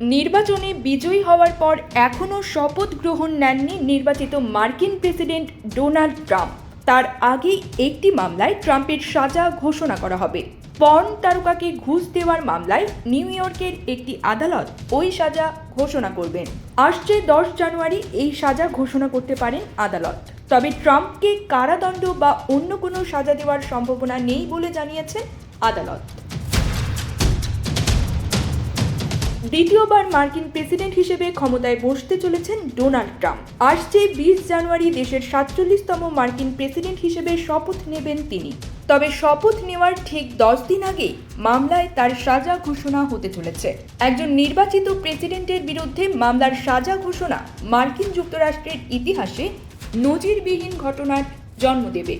নির্বাচনে বিজয়ী হওয়ার পর এখনও শপথ গ্রহণ নেননি নির্বাচিত মার্কিন প্রেসিডেন্ট ডোনাল্ড ট্রাম্প। তার আগেই একটি মামলায় ট্রাম্পের সাজা ঘোষণা করা হবে। পর্ন তারকাকে ঘুষ দেওয়ার মামলায় নিউ ইয়র্কের একটি আদালত ওই সাজা ঘোষণা করবেন। আসছে দশ জানুয়ারি, এই সাজা ঘোষণা করতে পারেন আদালত। তবে ট্রাম্পকে কারাদণ্ড বা অন্য কোনো সাজা দেওয়ার সম্ভাবনা নেই বলে জানিয়েছেন আদালত। দ্বিতীয়বার মার্কিন প্রেসিডেন্ট হিসেবে ক্ষমতায় বসতে চলেছেন ডোনাল্ড ট্রাম্প। আসছে বিশ জানুয়ারি দেশের সাতচল্লিশতম মার্কিন প্রেসিডেন্ট হিসেবে শপথ নেবেন তিনি। তবে শপথ নেওয়ার ঠিক দশ দিন আগেই মামলায় তার সাজা ঘোষণা হতে চলেছে। একজন নির্বাচিত প্রেসিডেন্টের বিরুদ্ধে মামলার সাজা ঘোষণা মার্কিন যুক্তরাষ্ট্রের ইতিহাসে নজিরবিহীন ঘটনার জন্ম দেবে।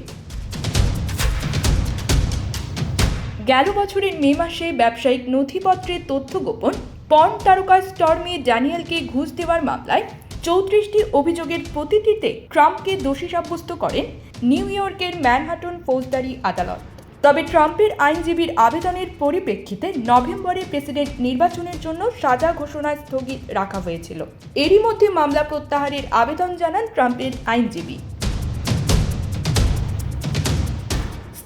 গেল বছরের মে মাসে ব্যবসায়িক নথিপত্রের তথ্য গোপন পর্ন তারকা স্টর্মি ড্যানিয়েলকে ঘুষ দেওয়ার মামলায় চৌত্রিশটি অভিযোগের প্রতিটিতে ট্রাম্পকে দোষী সাব্যস্ত করেন নিউ ইয়র্কের ম্যানহাটন ফৌজদারি আদালত। তবে ট্রাম্পের আইনজীবীর আবেদনের পরিপ্রেক্ষিতে নভেম্বরে প্রেসিডেন্ট নির্বাচনের জন্য সাজা ঘোষণা স্থগিত রাখা হয়েছিল। এরই মধ্যে মামলা প্রত্যাহারের আবেদন জানান ট্রাম্পের আইনজীবী।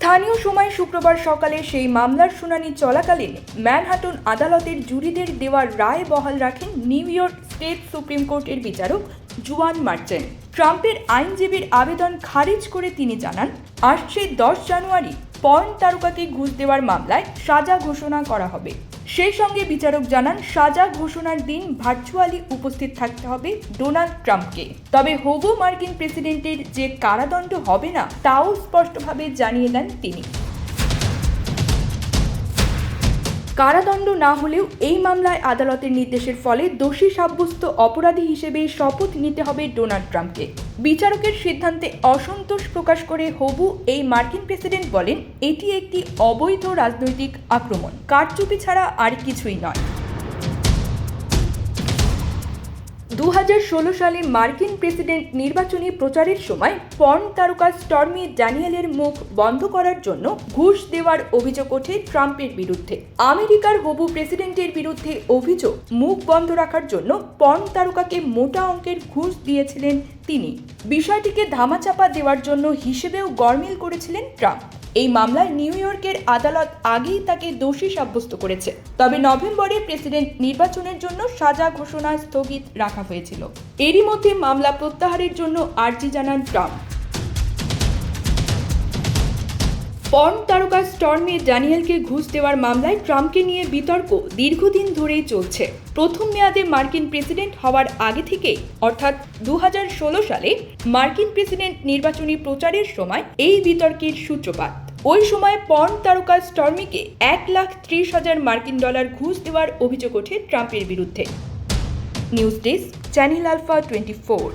স্থানীয় সময় শুক্রবার সকালে সেই মামলার শুনানি চলাকালীন ম্যানহাটন আদালতের জুরিদের দেওয়ার রায় বহাল রাখেন নিউ ইয়র্ক স্টেট সুপ্রিম কোর্টের বিচারক জুয়ান মার্চেন্ট। ট্রাম্পের আইনজীবীর আবেদন খারিজ করে তিনি জানান, আসছে দশ জানুয়ারি পর্ন তারকাকে ঘুষ দেওয়ার মামলায় সাজা ঘোষণা করা হবে। সেই সঙ্গে বিচারক জানান, সাজা ঘোষণার দিন ভার্চুয়ালি উপস্থিত থাকতে হবে ডোনাল্ড ট্রাম্পকে। তবে হবু মার্কিন প্রেসিডেন্টের যে কারাদণ্ড হবে না, তাও স্পষ্টভাবে জানিয়ে দেন তিনি। কারাদণ্ড না হলেও এই মামলায় আদালতের নির্দেশের ফলে দোষী সাব্যস্ত অপরাধী হিসেবে শপথ নিতে হবে ডোনাল্ড ট্রাম্পকে। বিচারকের সিদ্ধান্তে অসন্তোষ প্রকাশ করে হবু এই মার্কিন প্রেসিডেন্ট বলেন, এটি একটি অবৈধ রাজনৈতিক আক্রমণ। কারচুপি ছাড়া আর কিছুই নয়। দুহাজার ষোলো সালে মার্কিন প্রেসিডেন্ট নির্বাচনী প্রচারের সময় পর্ন তারকা স্টর্মি ড্যানিয়েলের মুখ বন্ধ করার জন্য ঘুষ দেওয়ার অভিযোগ ওঠে ট্রাম্পের বিরুদ্ধে। আমেরিকার হবু প্রেসিডেন্টের বিরুদ্ধে অভিযোগ, মুখ বন্ধ রাখার জন্য পর্ন তারকাকে মোটা অঙ্কের ঘুষ দিয়েছিলেন তিনি বিষয়টিকে ধামাচাপা দেওয়ার জন্য হিসেবেও গরমিল করেছিলেন ট্রাম্প। এই মামলায় নিউ ইয়র্কের আদালত আগেই তাকে দোষী সাব্যস্ত করেছে। তবে নভেম্বরে প্রেসিডেন্ট নির্বাচনের জন্য সাজা ঘোষণা স্থগিত রাখা হয়েছিল। এরই মধ্যে মামলা প্রত্যাহারের জন্য আর্জি জানান ট্রাম্প। পর্ন তারকা স্টর্মে ড্যানিয়েলকে ঘুষ দেওয়ার মামলায় ট্রাম্পকে নিয়ে বিতর্ক দীর্ঘদিন ধরেই চলছে। প্রথম মেয়াদে মার্কিন প্রেসিডেন্ট হওয়ার আগে থেকেই, অর্থাৎ দু হাজার ষোলো সালে, মার্কিন প্রেসিডেন্ট নির্বাচনী প্রচারের সময় এই বিতর্কের সূত্রপাত। ওই সময় পর্ন তারকা স্টর্মিকে এক লাখ ত্রিশ হাজার মার্কিন ডলার ঘুষ দেওয়ার অভিযোগ ওঠে ট্রাম্পের বিরুদ্ধে। News desk, channel alpha twenty four.